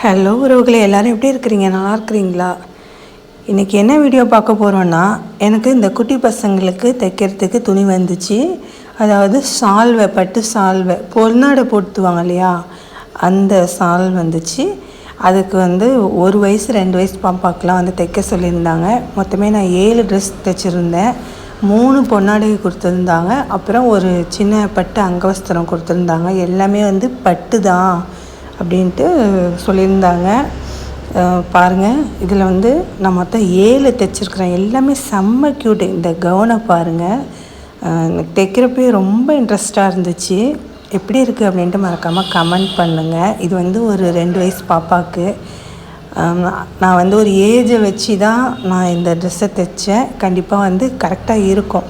Hello உறவுகளை எல்லோரும் எப்படி இருக்கிறீங்க? நல்லா இருக்கிறீங்களா? இன்றைக்கி என்ன வீடியோ பார்க்க போகிறோன்னா எனக்கு இந்த குட்டி பசங்களுக்கு தைக்கிறதுக்கு துணி வந்துச்சு. அதாவது சால்வை பட்டு சால்வை பொருநாடை போட்டுவாங்க இல்லையா? அந்த சால் வந்துச்சு. அதுக்கு வந்து ஒரு வயசு ரெண்டு வயசு பாப்பாக்கெலாம் வந்து தைக்க சொல்லியிருந்தாங்க. மொத்தமே நான் ஏழு ட்ரெஸ் தைச்சிருந்தேன். மூணு பொன்னாடை கொடுத்துருந்தாங்க. அப்புறம் ஒரு சின்ன பட்டு அங்கவஸ்திரம் கொடுத்துருந்தாங்க. எல்லாமே வந்து பட்டு தான் அப்படின்ட்டு சொல்லியிருந்தாங்க. பாருங்கள் இதில் வந்து நான் மொத்தம் ஏழு தைச்சிருக்கிறேன். எல்லாமே செம்ம க்யூட் இந்த கவுனை பாருங்கள் எனக்கு தைக்கிறப்பே ரொம்ப இன்ட்ரெஸ்டாக இருந்துச்சு. எப்படி இருக்குது அப்படின்ட்டு மறக்காமல் கமெண்ட் பண்ணுங்கள் இது வந்து ஒரு ரெண்டு வயசு பாப்பாவுக்கு நான் வந்து ஒரு ஏஜை வச்சு தான் நான் இந்த ட்ரெஸ்ஸை தைச்சேன். கண்டிப்பாக வந்து கரெக்டாக இருக்கும்.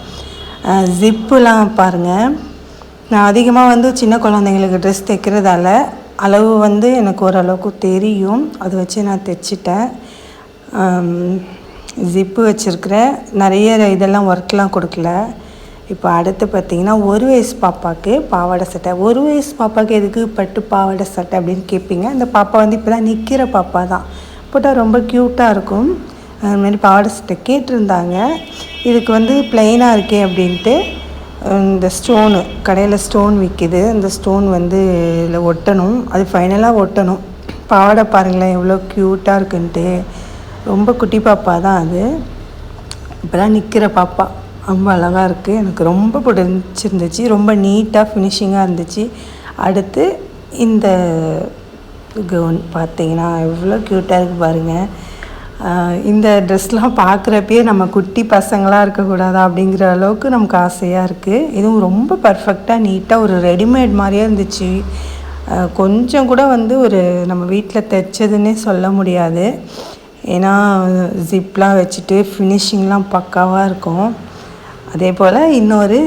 ஜிப்புலாம் பாருங்கள் நான் அதிகமாக வந்து சின்ன குழந்தைங்களுக்கு ட்ரெஸ் தைக்கிறதால அளவு வந்து எனக்கு ஓரளவுக்கு தெரியும். அதை வச்சு நான் தைச்சிட்டேன். ஜிப்பு வச்சுருக்கிறேன். நிறைய இதெல்லாம் ஒர்க்லாம் கொடுக்கல. இப்போ அடுத்து பார்த்தீங்கன்னா ஒரு வயசு பாப்பாவுக்கு பாவாடை சட்டை. ஒரு வயசு பாப்பாவுக்கு எதுக்கு பட்டு பாவாடை சட்டை அப்படின்னு கேட்பீங்க அந்த பாப்பா வந்து இப்போ தான் நிற்கிற பாப்பா தான். போட்டால் ரொம்ப க்யூட்டாக இருக்கும். அதுமாரி பாவாடை சட்டை கேட்டிருந்தாங்க. இதுக்கு வந்து ப்ளைனாக இருக்கே அப்படின்ட்டு இந்த ஸ்டோனு கடையில் ஸ்டோன் விற்கிது அந்த ஸ்டோன் வந்து இதில் ஒட்டணும். அது ஃபைனலாக ஒட்டணும். பாவாடை பாருங்களேன் எவ்வளோ க்யூட்டாக இருக்குன்ட்டு. ரொம்ப குட்டி பாப்பா தான் அது. இப்போலாம் நிற்கிற பாப்பா. ரொம்ப அழகாக இருக்குது எனக்கு ரொம்ப பிடிச்சிருந்துச்சு. ரொம்ப நீட்டாக ஃபினிஷிங்காக இருந்துச்சு. அடுத்து இந்த கவுன் பார்த்தீங்கன்னா எவ்வளோ க்யூட்டாக இருக்குது பாருங்கள் இந்த ட்ரெஸ்லாம் பார்க்குறப்பயே நம்ம குட்டி பசங்களாக இருக்கக்கூடாதா அப்படிங்கிற அளவுக்கு நமக்கு ஆசையாக இருக்குது இதுவும் ரொம்ப பர்ஃபெக்டாக நீட்டாக ஒரு ரெடிமேட் மாதிரியே இருந்துச்சு. கொஞ்சம் கூட வந்து ஒரு நம்ம வீட்டில் தைச்சதுன்னே சொல்ல முடியாது. ஏன்னா ஜிப்லாம் வச்சுட்டு ஃபினிஷிங்லாம் பக்காவாக இருக்கும். அதே போல் இன்னொரு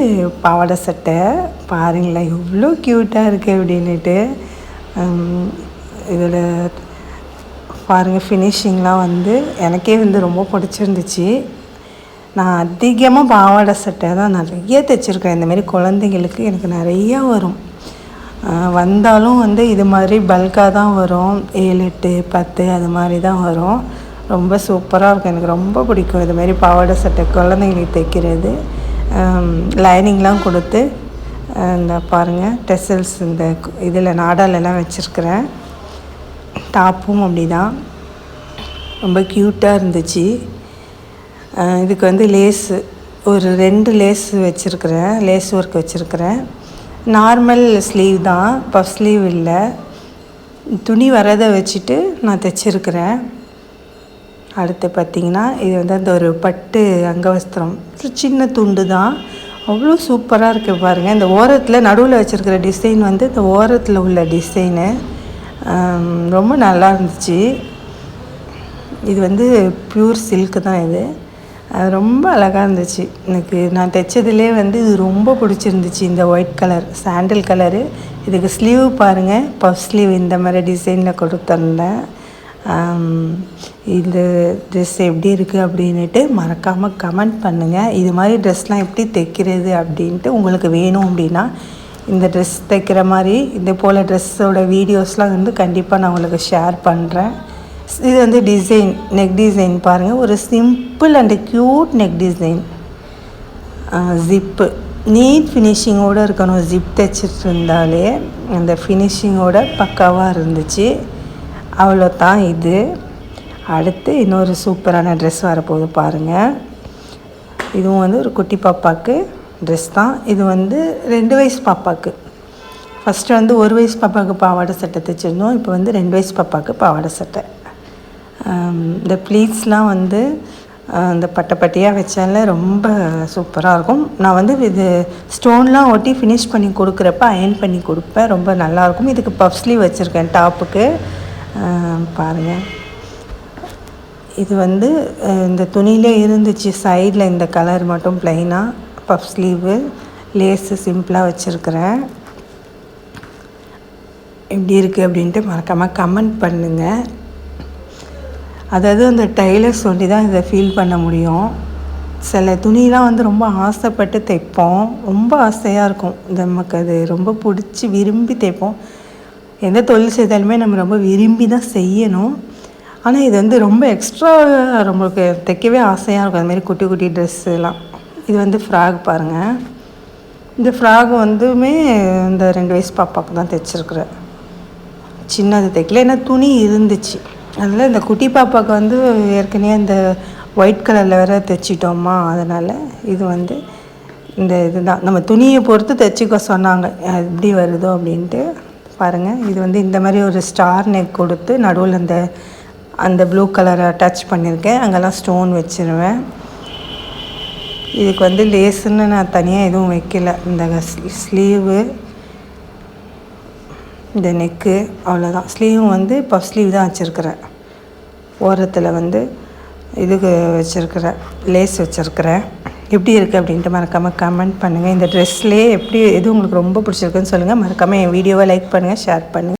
பாவாடை சட்டை பாருங்களேன் எவ்வளோ க்யூட்டாக இருக்குது அப்படின்னுட்டு. பாருங்கள் ஃபினிஷிங்லாம் வந்து எனக்கே வந்து ரொம்ப பிடிச்சிருந்துச்சு. நான் அதிகமாக பாவாடை சட்டை தான் நிறைய தைச்சிருக்கேன். இந்தமாரி குழந்தைங்களுக்கு எனக்கு நிறையா வரும். வந்தாலும் வந்து இது மாதிரி பல்காக தான் வரும். ஏழு எட்டு பத்து அது மாதிரி தான் வரும். ரொம்ப சூப்பராக இருக்கும். எனக்கு ரொம்ப பிடிக்கும் இது மாதிரி பாவாடை சட்டை குழந்தைங்களுக்கு தைக்கிறது. லைனிங்லாம் கொடுத்து இந்த பாருங்கள் டெசல்ஸ் இந்த இதில் நாடாலெல்லாம் வச்சுருக்கிறேன். டாப்பும் அப்படி தான் ரொம்ப க்யூட்டாக இருந்துச்சு. இதுக்கு வந்து லேஸு ஒரு ரெண்டு லேஸ் வச்சுருக்கிறேன். லேஸ் ஒர்க் வச்சுருக்கிறேன். நார்மல் ஸ்லீவ் தான். பஃப் ஸ்லீவ் இல்லை. துணி வரதை வச்சுட்டு நான் தைச்சிருக்கிறேன். அடுத்து பார்த்திங்கன்னா இது வந்து அந்த ஒரு பட்டு அங்கவஸ்திரம். சின்ன துண்டு தான். அவ்வளோ சூப்பராக இருக்குது பாருங்கள் இந்த ஓரத்தில் நடுவில் வச்சுருக்கிற டிசைன் வந்து இந்த ஓரத்தில் உள்ள டிசைனு ரொம்ப நல்லா இருந்துச்சு. இது வந்து பியூர் சில்க் தான் இது. அது ரொம்ப அழகாக இருந்துச்சு. எனக்கு நான் தைச்சதுலே வந்து இது ரொம்ப பிடிச்சிருந்துச்சு இந்த ஒயிட் கலர் சாண்டில் கலரு இதுக்கு ஸ்லீவ் பாருங்கள் பஃப் ஸ்லீவ் இந்த மாதிரி டிசைனில் கொடுத்துருந்தேன். இந்த ட்ரெஸ் எப்படி இருக்குது அப்படின்ட்டு மறக்காமல் கமெண்ட் பண்ணுங்கள் இது மாதிரி ட்ரெஸ்லாம் எப்படி தைக்கிறது அப்படின்ட்டு உங்களுக்கு வேணும் அப்படின்னா இந்த ட்ரெஸ் தைக்கிற மாதிரி இதே போல் ட்ரெஸ்ஸோட வீடியோஸ்லாம் வந்து கண்டிப்பாக நான் உங்களுக்கு ஷேர் பண்ணுறேன் இது வந்து டிசைன் நெக் டிசைன் பாருங்கள் ஒரு simple and cute neck design zip neat ஃபினிஷிங்கோடு இருக்கணும். ஜிப் தைச்சிட்டு இருந்தாலே அந்த ஃபினிஷிங்கோட பக்காவாக இருந்துச்சு. அவ்வளோ தான் இது. அடுத்து இன்னொரு சூப்பரான ட்ரெஸ் வரப்போகுது பாருங்கள் இதுவும் வந்து ஒரு குட்டி பாப்பாவுக்கு ட்ரெஸ் தான். இது வந்து ரெண்டு வயசு பாப்பாவுக்கு ஃபஸ்ட்டு வந்து ஒரு வயசு பாப்பாவுக்கு பாவாடை சட்டை தைச்சிருந்தோம். இப்போ வந்து ரெண்டு வயசு பாப்பாவுக்கு பாவாடை சட்டை. இந்த ப்ளீட்ஸ்லாம் வந்து அந்த இந்த பட்டை பட்டியாக வச்சால ரொம்ப சூப்பராக இருக்கும். நான் வந்து இது ஸ்டோன்லாம் ஒட்டி ஃபினிஷ் பண்ணி கொடுக்குறப்ப அயன் பண்ணி கொடுப்பேன். ரொம்ப நல்லாயிருக்கும் இதுக்கு பஃப் ஸ்லீவ் வச்சுருக்கேன் டாப்புக்கு. பாருங்கள் இது வந்து இந்த துணியிலே இருந்துச்சு. சைடில் இந்த கலர் மட்டும் ப்ளைனாக பஃப் ஸ்லீவு லேஸு சிம்பிளாக வச்சுருக்கிறேன். எப்படி இருக்குது அப்படின்ட்டு மறக்காமல் கமெண்ட் பண்ணுங்கள் அதாவது அந்த டைலர் சொல்லி தான் இதை ஃபீல் பண்ண முடியும். சில துணிலாம் வந்து ரொம்ப ஆசைப்பட்டு தைப்போம். ரொம்ப ஆசையாக இருக்கும். நமக்கு அது ரொம்ப பிடிச்சி விரும்பி தைப்போம். எந்த தொழில் செய்தாலுமே நம்ம ரொம்ப விரும்பி தான் செய்யணும். ஆனால் இது வந்து ரொம்ப எக்ஸ்ட்ரா நம்மளுக்கு தைக்கவே ஆசையாக இருக்கும். அதுமாரி குட்டி குட்டி ட்ரெஸ்ஸுலாம் இது வந்து ஃப்ராக் பாருங்கள் இந்த ஃப்ராக் வந்துமே இந்த ரெண்டு வயசு பாப்பாவுக்கு தான் தைச்சிருக்குறேன். சின்னது தைக்கல ஏன்னா துணி இருந்துச்சு. அதில் இந்த குட்டி பாப்பாவுக்கு வந்து ஏற்கனவே இந்த ஒயிட் கலரில் வேறு தைச்சிட்டோமா அதனால் இது வந்து இந்த இதுதான். நம்ம துணியை பொறுத்து தைச்சிக்க சொன்னாங்க. எப்படி வருதோ அப்படின்ட்டு. பாருங்கள் இது வந்து இந்த மாதிரி ஒரு ஸ்டார் நெக் கொடுத்து நடுவில் அந்த அந்த ப்ளூ கலரை டச் பண்ணியிருக்கேன். அங்கெல்லாம் ஸ்டோன் வச்சுருவேன். இதுக்கு வந்து லேஸுன்னு நான் தனியாக எதுவும் வைக்கல. இந்த ஸ்லீவு இந்த நெக்கு அவ்வளோதான் ஸ்லீவும் வந்து இப்போ ஸ்லீவ் தான் வச்சுருக்கிறேன். ஓரத்தில் வந்து இதுக்கு வச்சுருக்கிறேன். லேஸ் வச்சுருக்கிறேன். எப்படி இருக்குது அப்படின்ட்டு மறக்காமல் கமெண்ட் பண்ணுங்கள் இந்த ட்ரெஸ்லேயே எப்படி எது உங்களுக்கு ரொம்ப பிடிச்சிருக்குன்னு சொல்லுங்கள் மறக்காமல் என் வீடியோவை லைக் பண்ணுங்கள் ஷேர் பண்ணுங்கள்